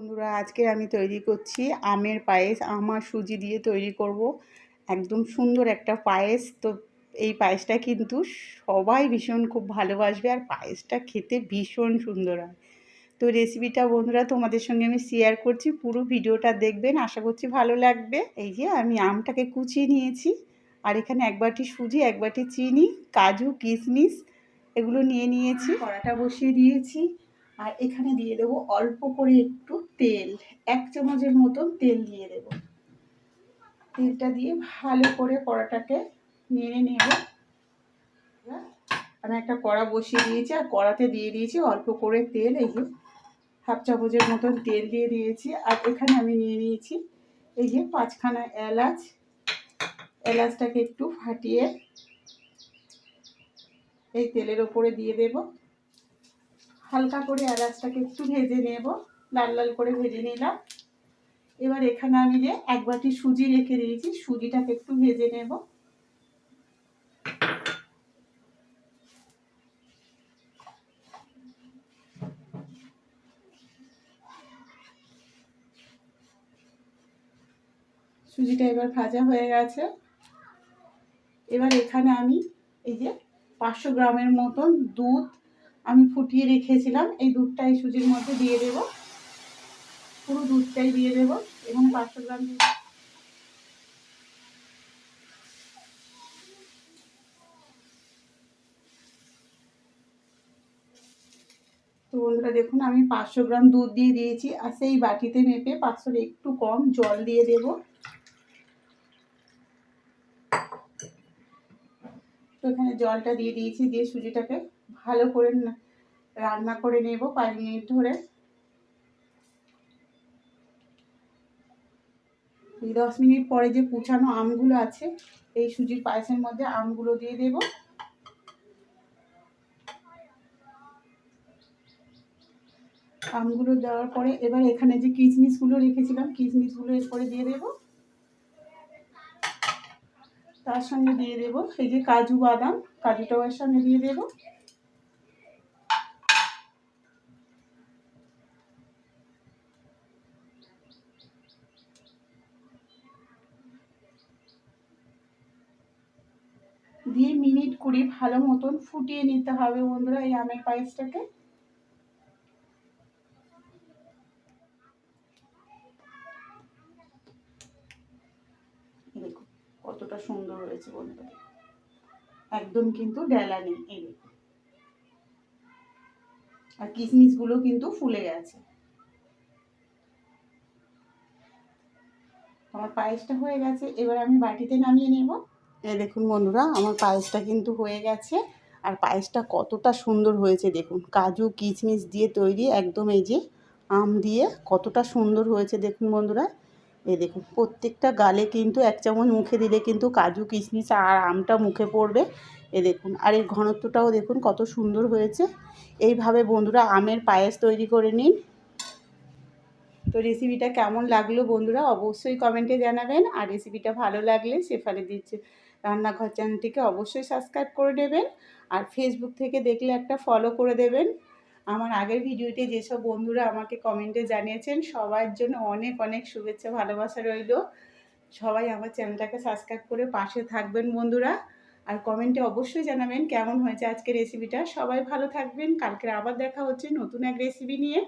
বন্ধুরা আজকে আমি তৈরি করছি আমের পায়েস। আমার সুজি দিয়ে তৈরি করব। একদম সুন্দর একটা পায়েস। তো এই পায়েসটা কিন্তু সবাই ভীষণ খুব ভালোবাসবে আর পায়েসটা খেতে ভীষণ সুন্দর হয়। তো রেসিপিটা বন্ধুরা, তোমাদের সঙ্গে আমি শেয়ার করছি। পুরো ভিডিওটা দেখবেন। আশা করছি ভালো লাগবে। এই যে আমি আমটাকে কুচিয়ে নিয়েছি। আর এখানে এক বাটি সুজি, এক বাটি চিনি, কাজু, কিশমিশ এগুলো নিয়ে নিয়েছি। কড়াটা বসিয়ে দিয়েছি। আর এখানে দিয়ে দেবো অল্প করে একটু তেল, এক চামচের মতন তেল দিয়ে দেব। তেলটা দিয়ে ভালো করে কড়াটাকে নেড়ে নেব। আমি একটা কড়া বসিয়ে দিয়েছি, আর কড়াতে দিয়ে দিয়েছি অল্প করে তেল, এই যে হাফ চামচের মতন তেল দিয়ে দিয়েছি। আর এখানে আমি নিয়ে নিয়েছি, এই যে পাঁচখানা এলাচ। এলাচটাকে একটু ফাটিয়ে এই তেলের ওপরে দিয়ে দেবো। হালকা করে এলাচটাকে একটু ভেজে নেব। লাল লাল করে ভেজে নিলাম। এবার এখানে আমি যে এক বাটি সুজি রেখে দিয়েছি, সুজিটাকে একটু ভেজে নেব। সুজিটা এবার ভাজা হয়ে গেছে। এবার এখানে আমি এই যে পাঁচশো গ্রামের মতন দুধ আমি ফুটিয়ে রেখেছিলাম। এই দুধটা এই সুজির মধ্যে দিয়ে দেব। পুরো দুধটাই দিয়ে দেব এবং পাঁচশো গ্রাম তো বন্ধুরা, দেখুন, আমি পাঁচশো গ্রাম দুধ দিয়ে দিয়েছি আর সেই বাটিতে মেপে পাঁচশোর একটু কম জল দিয়ে দেব। তো এখানে জলটা দিয়ে দিয়েছি দিয়ে সুজিটাকে ভালো করে রান্না করে নেব পাঁচ মিনিট ধরে। দশ মিনিট পরে যে কুচানো আমগুলো আছে, এই সুজির পায়েসের মধ্যে আমগুলো দিয়ে দেব। আমগুলো দেওয়ার পরে এবার এখানে যে কিচমিচগুলো রেখেছিলাম কিচমিচগুলো এরপরে দিয়ে দেব। তার সঙ্গে দিয়ে দেব এই যে কাজু বাদাম, কাজুটাও এর সঙ্গে দিয়ে দেবো। দিয়ে মিনিট কুড়ি ভালো মতন ফুটিয়ে নিতে হবে বন্ধুরা এই আমের পায়েসটাকে। কতটা সুন্দর হয়েছে বন্ধুরা। একদম কিন্তু ডেলা নেই, এই আর কিশমিশগুলো কিন্তু ফুলে গেছে। আমার পায়েসটা হয়ে গেছে, এবার আমি বাটিতে নামিয়ে নেব। এই দেখুন বন্ধুরা, আমার পায়েসটা কিন্তু হয়ে গেছে। আর পায়েসটা কতটা সুন্দর হয়েছে দেখুন। কাজু কিচমিচ দিয়ে তৈরি একদম এই যে আম দিয়ে কতটা সুন্দর হয়েছে দেখুন বন্ধুরা। এই দেখুন, প্রত্যেকটা গালে কিন্তু এক চামচ মুখে দিলে কিন্তু কাজু কিচমিচ আর আমটা মুখে পড়বে। এ দেখুন, আর এর ঘনত্বটাও দেখুন কত সুন্দর হয়েছে। এইভাবে বন্ধুরা আমের পায়েস তৈরি করে নিন। তো রেসিপিটা কেমন লাগল বন্ধুরা, অবশ্যই কমেন্টে জানাবেন। আর রেসিপিটা ভালো লাগলে সেফালে দিচ্ছে। রান্নাঘর চ্যানেলটিকে অবশ্যই সাবস্ক্রাইব করে দেবেন আর ফেসবুক থেকে দেখলে একটা ফলো করে দেবেন। আমার আগের ভিডিওতে যেসব বন্ধুরা আমাকে কমেন্টে জানিয়েছেন, সবার জন্য অনেক অনেক শুভেচ্ছা, ভালোবাসা রইল। সবাই আমার চ্যানেলটাকে সাবস্ক্রাইব করে পাশে থাকবেন বন্ধুরা। আর কমেন্টে অবশ্যই জানাবেন কেমন হয়েছে আজকে রেসিপিটা সবাই ভালো থাকবেন। কালকে আবার দেখা হচ্ছে নতুন এক রেসিপি নিয়ে।